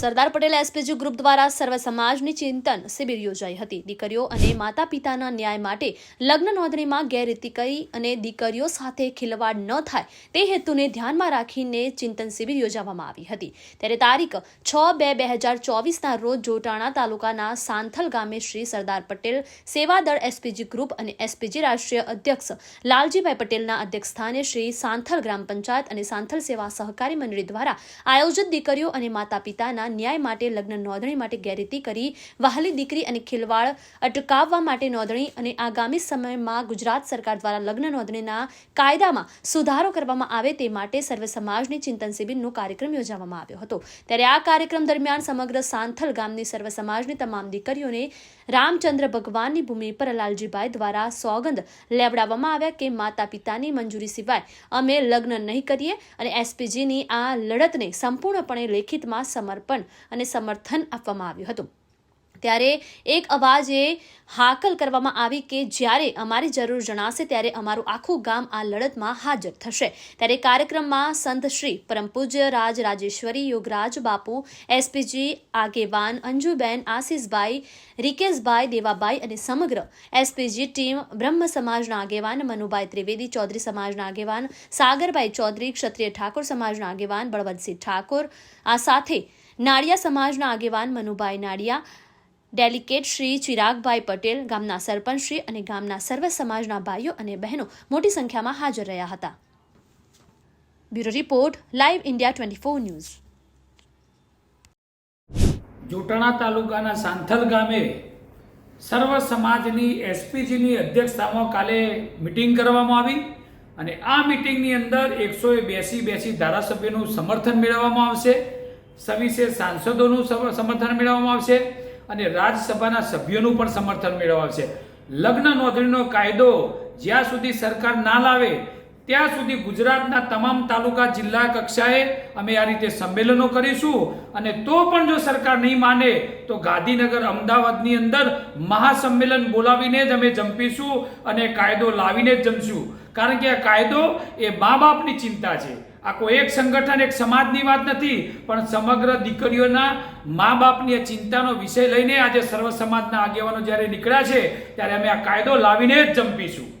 Sardar Patel SPG group દ્વારા સર્વ સમાજની ચિંતન શિબિર યોજાઈ હતી. દીકરીઓ અને માતા પિતાના ન્યાય માટે લગ્ન નોંધણીમાં ગેરરીતિ કરી અને દીકરીઓ સાથે ખિલવાડ ન થાય તે હેતુને ધ્યાનમાં રાખીને ચિંતન શિબિર યોજવામાં આવી હતી. ત્યારે તારીખ છ બે બે હજાર ચોવીસના રોજ જોટાણા તાલુકાના સાંથલ ગામે શ્રી સરદાર પટેલ સેવાદળ એસપીજી ગ્રુપ અને એસપીજી રાષ્ટ્રીય અધ્યક્ષ લાલજીભાઈ પટેલના અધ્યક્ષસ્થાને શ્રી સાંથલ ગ્રામ પંચાયત અને સાંથલ સેવા સહકારી મંડળી દ્વારા આયોજિત દીકરીઓ અને માતા પિતાના ન્યાય માટે લગ્ન નોંધણી માટે ગેરરીતિ કરી, વહાલી દીકરી અને ખિલવાડ અટકાવવા માટે નોંધણી અને આગામી સમયમાં ગુજરાત સરકાર દ્વારા લગ્ન નોંધણીના કાયદામાં સુધારો કરવામાં આવે તે માટે સર્વ સમાજની ચિંતન શિબિરનો કાર્યક્રમ યોજવામાં આવ્યો હતો. ત્યારે આ કાર્યક્રમ દરમિયાન સમગ્ર સાંથલ ગામની સર્વ સમાજની તમામ દીકરીઓને રામચંદ્ર ભગવાનની ભૂમિ પર લાલજીભાઈ દ્વારા સોગંદ લેવડાવવામાં આવ્યા કે માતા પિતાની મંજૂરી સિવાય અમે લગ્ન નહીં કરીએ અને એસપીજીની આ લડતને સંપૂર્ણપણે લેખિતમાં સમર્પણ અને સમર્થન આપવામાં આવ્યું હતું. ત્યારે એક અવાજે હાકલ કરવામાં આવી કે જ્યારે અમારી જરૂર જણાશે ત્યારે અમારું આખું ગામ આ લડતમાં હાજર થશે. ત્યારે કાર્યક્રમમાં સંત શ્રી પરમ રાજ રાજેશ્વરી યોગરાજ બાપુ, એસપીજી આગેવાન અંજુબેન આશીષભાઈ, રિકેશભાઈ દેવાભાઈ અને સમગ્ર એસપીજી ટીમ, બ્રહ્મ સમાજના આગેવાન મનુભાઈ ત્રિવેદી ચૌધરી સમાજના આગેવાન, સાગરભાઈ ચૌધરી, ક્ષત્રિય ઠાકોર સમાજના આગેવાન બળવંતસિંહ ઠાકોર, આ સાથે નાળિયા સમાજના આગેવાન મનુભાઈ નાળિયા ડેલિકેટ શ્રી ચિરાગભાઈ પટેલ, ગામના સરપંચ શ્રી અને ગામના સર્વ સમાજના ભાઈઓ અને બહેનો મોટી સંખ્યામાં હાજર રહ્યા હતા. Bureau report, live India twenty four news. Jotana તાલુકાના સાંથલ ગામે સર્વ સમાજની એસપીજીની અધ્યક્ષતામાં કાલે મિટિંગ કરવામાં આવી અને આ મિટિંગની અંદર એકસો બેસી બેસી ધારાસભ્યોનું સમર્થન મેળવવામાં આવશે. સવિશેષ સાંસદોનું સમ- સમર્થન મેળવવામાં આવશે. અને રાજ્યસભાના સભ્યોનું પણ સમર્થન મેળવશે. લગ્ન નોંધણીનો કાયદો જ્યાં સુધી સરકાર ના લાવે, ત્યાં સુધી ગુજરાતના તમામ તાલુકા જિલ્લા કક્ષાએ અમે આ રીતે સંમેલનો કરીશું. અને તો પણ જો સરકાર નહીં માને, તો ગાંધીનગર અમદાવાદની અંદર મહાસંમેલન બોલાવીને જ અમે જંપીશું અને કાયદો લાવીને જ જમશું. કારણ કે આ કાયદો એ મા બાપની ચિંતા છે. આ કોઈ એક સંગઠન, એક સમાજની વાત નથી, પણ સમગ્ર દીકરીઓના મા બાપની ચિંતાનો વિષય લઈને આજે સર્વ સમાજના આગેવાનો જ્યારે નીકળ્યા છે, ત્યારે અમે આ કાયદો લાવીને જ જંપીશું